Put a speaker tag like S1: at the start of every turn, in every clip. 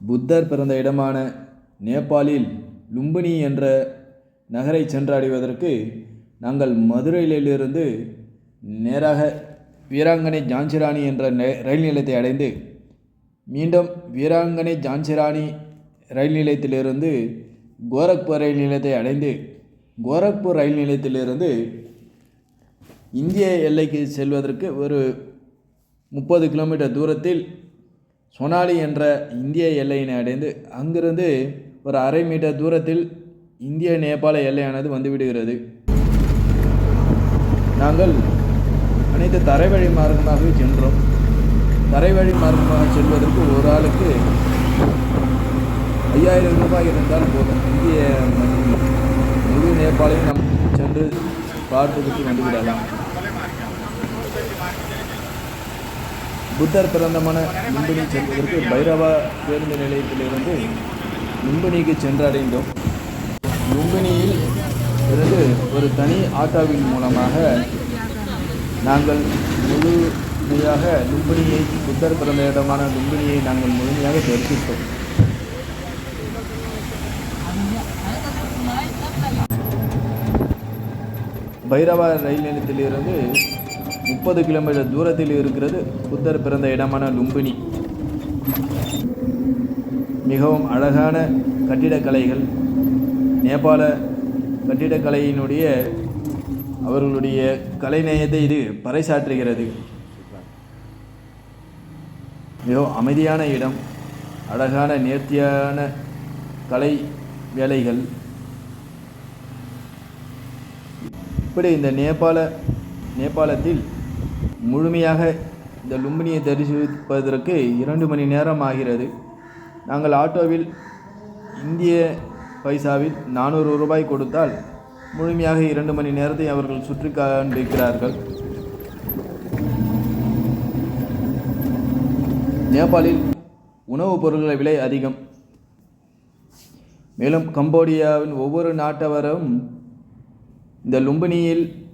S1: புத்தர் பிறந்த இடமான நேபாளில் லும்பினி என்ற நகரை சென்றடைவதற்கு நாங்கள் மதுரையிலிருந்து நேராக வீராங்கனை ஜான்சிராணி என்ற நெ- ரயில் நிலையத்தை அடைந்து மீண்டும் வீராங்கனை ஜான்சிராணி ரயில் நிலையத்திலிருந்து கோரக்பூர் ரயில் நிலையத்தை அடைந்து கோரக்பூர் ரயில் நிலையத்திலிருந்து இந்திய எல்லைக்கு செல்வதற்கு ஒரு முப்பது கிலோமீட்டர் தூரத்தில் சொனாலி என்ற இந்திய எல்லையினை அடைந்து அங்கிருந்து ஒரு அரை மீட்டர் தூரத்தில் இந்திய நேபாள எல்லையானது வந்துவிடுகிறது. நாங்கள் அனைத்து தரைவழி மார்க்கமாகவே சென்றோம். தரைவழி மார்க்கமாக செல்வதற்கு ஒரு ஆளுக்கு ஐயாயிரம் ரூபாய் இருந்தால் போதும். இந்திய முழு நேபாளையும் நாம் சென்று பார்த்துவிட்டு வந்துவிடலாம். புத்தர் பிறந்தமான லும்பினி செல்வதற்கு பைரவா பேருந்து நிலையத்திலிருந்து லும்பினிக்கு சென்றடைந்தோம். லும்பினியில் இருந்து ஒரு தனி ஆட்டோவின் மூலமாக நாங்கள் முழுமையாக லும்பினியை புத்தர் பிறந்த இடமான லும்பினியை நாங்கள் முழுமையாக தரிசித்தோம். பைரவா ரயில் நிலையத்திலிருந்து முப்பது கிலோமீட்டர் தூரத்தில் இருக்கிறது. புத்தர் பிறந்த இடமான லும்பினி. மிகவும் அழகான கட்டிடக்கலைகள் நேபாள கட்டிடக்கலையினுடைய அவர்களுடைய கலைநயத்தை இது பறைசாற்றுகிறது. மிகவும் அமைதியான இடம். அழகான நேர்த்தியான கலை வேலைகள். இப்படி இந்த நேபாள நேபாளத்தில் முழுமையாக இந்த லும்பினியை தரிசிப்பதற்கு இரண்டு மணி நேரம் ஆகிறது. நாங்கள் ஆட்டோவில் இந்திய பைசாவில் நானூறு ரூபாய் கொடுத்தால் முழுமையாக இரண்டு மணி நேரத்தை அவர்கள் சுற்றி காண்பிக்கிறார்கள். நேபாளில் உணவுப் பொருட்கள் விலை அதிகம். மேலும் கம்போடியாவின் ஒவ்வொரு நாட்டவரும் இந்த லும்பினியில்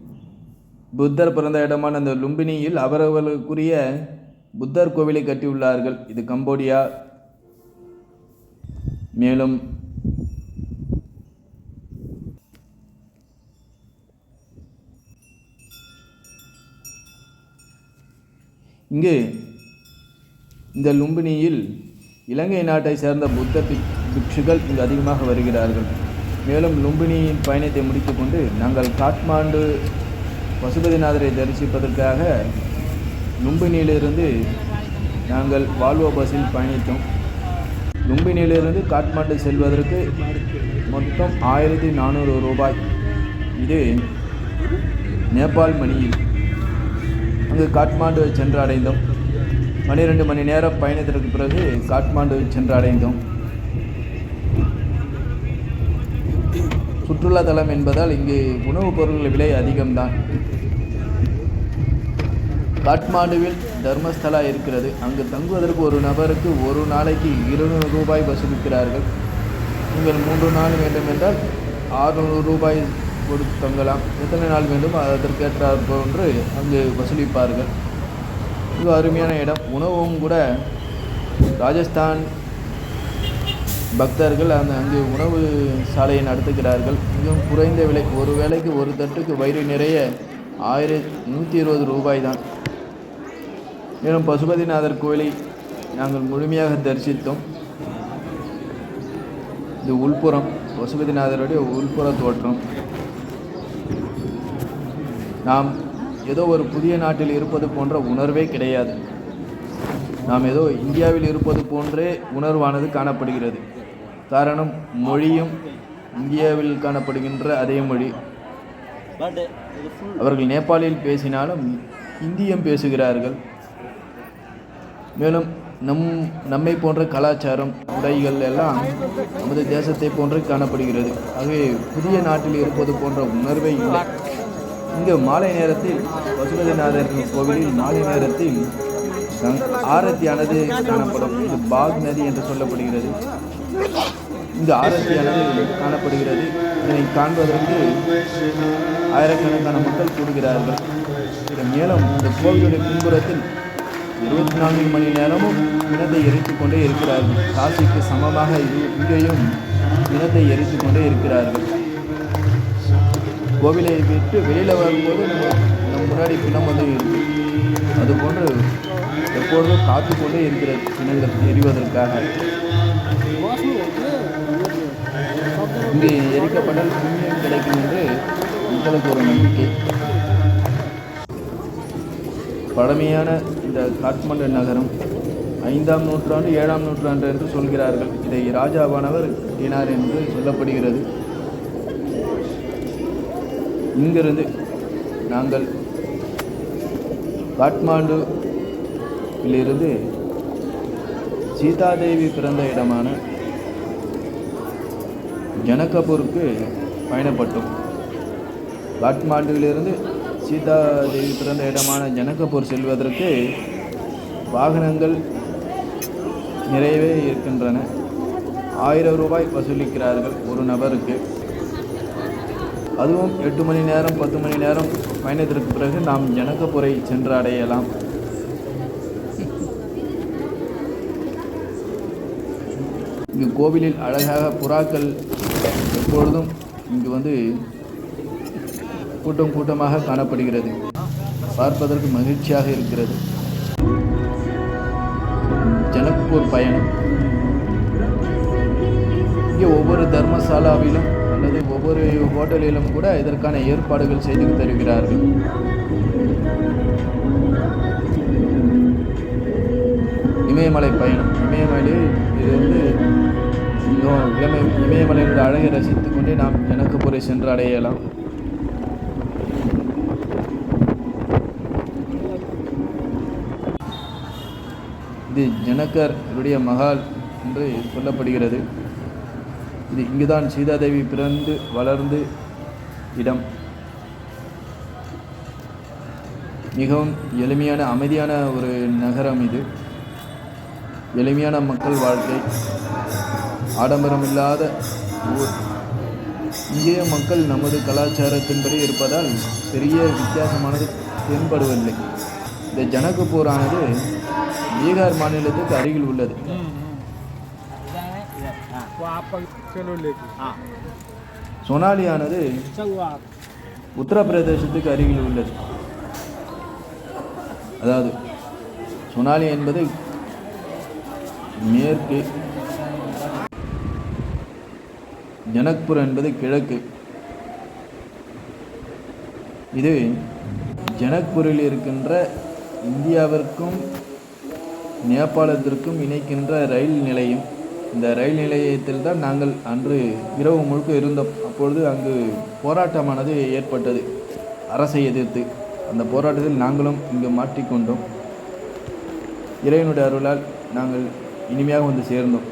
S1: புத்தர் பிறந்த இடமான அந்த லும்பினியில் அவரவர்களுக்குரிய புத்தர் கோவிலை கட்டியுள்ளார்கள். இது கம்போடியா. மேலும் இங்கு இந்த லும்பினியில் இலங்கை நாட்டை சேர்ந்த புத்த பிக்ஷுகள் இங்கு அதிகமாக வருகிறார்கள். மேலும் லும்பினியின் பயணத்தை முடித்துக்கொண்டு நாங்கள் காட்மாண்டு பசுபதிநாதரை தரிசிப்பதற்காக லும்பினியிலிருந்து நாங்கள் வால்வோ பஸ்ஸில் பயணித்தோம். லும்பினியிலிருந்து காட்மாண்டு செல்வதற்கு மொத்தம் ஆயிரத்தி நானூறு ரூபாய். இது நேபாள் மணியில். அங்கு காட்மாண்டு சென்று அடைந்தோம் பன்னிரெண்டு மணி நேரம் பயணத்திற்கு பிறகு காட்மாண்டு சென்று அடைந்தோம் சுற்றுலாத்தலம் என்பதால் இங்கு உணவுப் பொருட்கள் விலை அதிகம்தான். காட்மாண்டுவில் தர்மஸ்தலா இருக்கிறது. அங்கு தங்குவதற்கு ஒரு நபருக்கு ஒரு நாளைக்கு இருநூறு ரூபாய் வசூலிக்கிறார்கள். நீங்கள் மூன்று நாள் வேண்டும் என்றால் ஆறுநூறு ரூபாய் கொடுத்து தங்கலாம். எத்தனை நாள் வேண்டும் அதற்கேற்றார் போன்று அங்கு வசூலிப்பார்கள். இது அருமையான இடம். உணவும் கூட ராஜஸ்தான் பக்தர்கள் அந்த அங்கு உணவு சாலையை நடத்துகிறார்கள். மிகவும் குறைந்த விலை ஒரு வேளைக்கு ஒரு தட்டுக்கு வயிறு நிறைய ஆயிரத்தி நூற்றி இருபது ரூபாய் தான். மேலும் பசுபதிநாதர் கோயிலை நாங்கள் முழுமையாக தரிசித்தோம். இது உள்புறம் பசுபதிநாதருடைய உள்புற தோற்றம். நாம் ஏதோ ஒரு புதிய நாட்டில் இருப்பது போன்ற உணர்வே கிடையாது. நாம் ஏதோ இந்தியாவில் இருப்பது போன்றே உணர்வானது காணப்படுகிறது. காரணம் மொழியும் இந்தியாவில் காணப்படுகின்ற அதே மொழி. அவர்கள் நேபாளில் பேசினாலும் இந்தியம் பேசுகிறார்கள். மேலும் நம் நம்மை போன்ற கலாச்சாரம் உடைகள் எல்லாம் நமது தேசத்தை போன்று காணப்படுகிறது. ஆகவே புதிய நாட்டில் இருப்பது போன்ற உணர்வே இல்லை. இங்கு மாலை நேரத்தில் பசுபதிநாதர் கோவிலில் மாலை நேரத்தில் ஆரத்தியானது காணப்படும். இது பாக் நதி என்று சொல்லப்படுகிறது. இந்த ஆராய்ச்சியானது காணப்படுகிறது. இதனை காண்பதற்கு ஆயிரக்கணக்கான மக்கள் கூடுகிறார்கள். மேலும் இந்த கோவிலுடைய பின்புறத்தில் இருபத்தி நான்கு மணி நேரமும் இனத்தை எரித்துக் கொண்டே இருக்கிறார்கள். காசிக்கு சமமாக இது இங்கேயும் இனத்தை எரித்துக் கொண்டே இருக்கிறார்கள். கோவிலை விட்டு வெளியில் வரும்போது நம்ம முன்னாடி பிணம் வந்து இருக்கு. அதுபோன்று எப்பொழுதும் காத்து கொண்டே இருக்கிறது பிணங்கள் எரிவதற்காக. இங்கு எரிக்கப்பட்டால் புண்ணியம் கிடைக்கும் என்று மக்களுக்கு ஒரு நம்பிக்கை. பழமையான இந்த காட்மண்டு நகரம் ஐந்தாம் நூற்றாண்டு ஏழாம் நூற்றாண்டு என்று சொல்கிறார்கள். இதை ராஜாவானவர் கட்டினார் என்று சொல்லப்படுகிறது. இங்கிருந்து நாங்கள் காட்மாண்டுவிலிருந்து சீதாதேவி பிறந்த இடமான ஜனகபூருக்கு பயணப்பட்டோம். காட்மாண்டுவிலிருந்து சீதாதேவி பிறந்த இடமான ஜனகபூர் செல்வதற்கு வாகனங்கள் நிறையவே இருக்கின்றன. ஆயிரம் ரூபாய் வசூலிக்கிறார்கள் ஒரு நபருக்கு. அதுவும் எட்டு மணி நேரம் பத்து மணி நேரம் பயணத்திற்கு பிறகு நாம் ஜனகபுரை சென்று அடையலாம். இங்கு கோவிலில் அழகாக புறாக்கள் எப்பொழுதும் இங்கு வந்து கூட்டம் கூட்டமாக காணப்படுகிறது. பார்ப்பதற்கு மகிழ்ச்சியாக இருக்கிறது. ஜனக்பூர் பயணம். இங்கே ஒவ்வொரு தர்மசாலாவிலும் அல்லது ஒவ்வொரு ஹோட்டலிலும் கூட இதற்கான ஏற்பாடுகள் செய்து தருகிறார்கள். இமயமலை பயணம். இமயமலையில் வந்து இன்னும் இளமை இமயமலையின் அழகை ரசித்துக் கொண்டே நாம் ஜனகபுரை சென்று அடையலாம். இது ஜனகர் இவருடைய மகால் என்று சொல்லப்படுகிறது. இது இங்குதான் சீதாதேவி பிறந்து வளர்ந்து இடம். மிகவும் எளிமையான அமைதியான ஒரு நகரம் இது. எளிமையான மக்கள் வாழ்க்கை. ஆடம்பரம் இல்லாத ஊர். இங்கே மக்கள் நமது கலாச்சாரத்தின்படி இருப்பதால் பெரிய வித்தியாசமானது தென்படுவதில்லை. இந்த ஜனக்கு பீகார் மாநிலத்துக்கு அருகில் உள்ளது. சொனாலியானது உத்தரப்பிரதேசத்துக்கு அருகில் உள்ளது. அதாவது சொனாலி என்பது மேற்கு ஜனக்பூர் என்பது கிழக்கு. இது ஜனக்பூரில் இருக்கின்ற இந்தியாவிற்கும் நேபாளத்திற்கும் இணைக்கின்ற ரயில் நிலையம். இந்த ரயில் நிலையத்தில் தான் நாங்கள் அன்று இரவு முழுக்க இருந்தோம். அப்பொழுது அங்கு போராட்டமானது ஏற்பட்டது. அரசை எதிர்த்து அந்த போராட்டத்தில் நாங்களும் இங்கு மாட்டிக்கொண்டோம். இறைவனுடைய அருளால் நாங்கள் இனிமையாக வந்து சேர்ந்தோம்.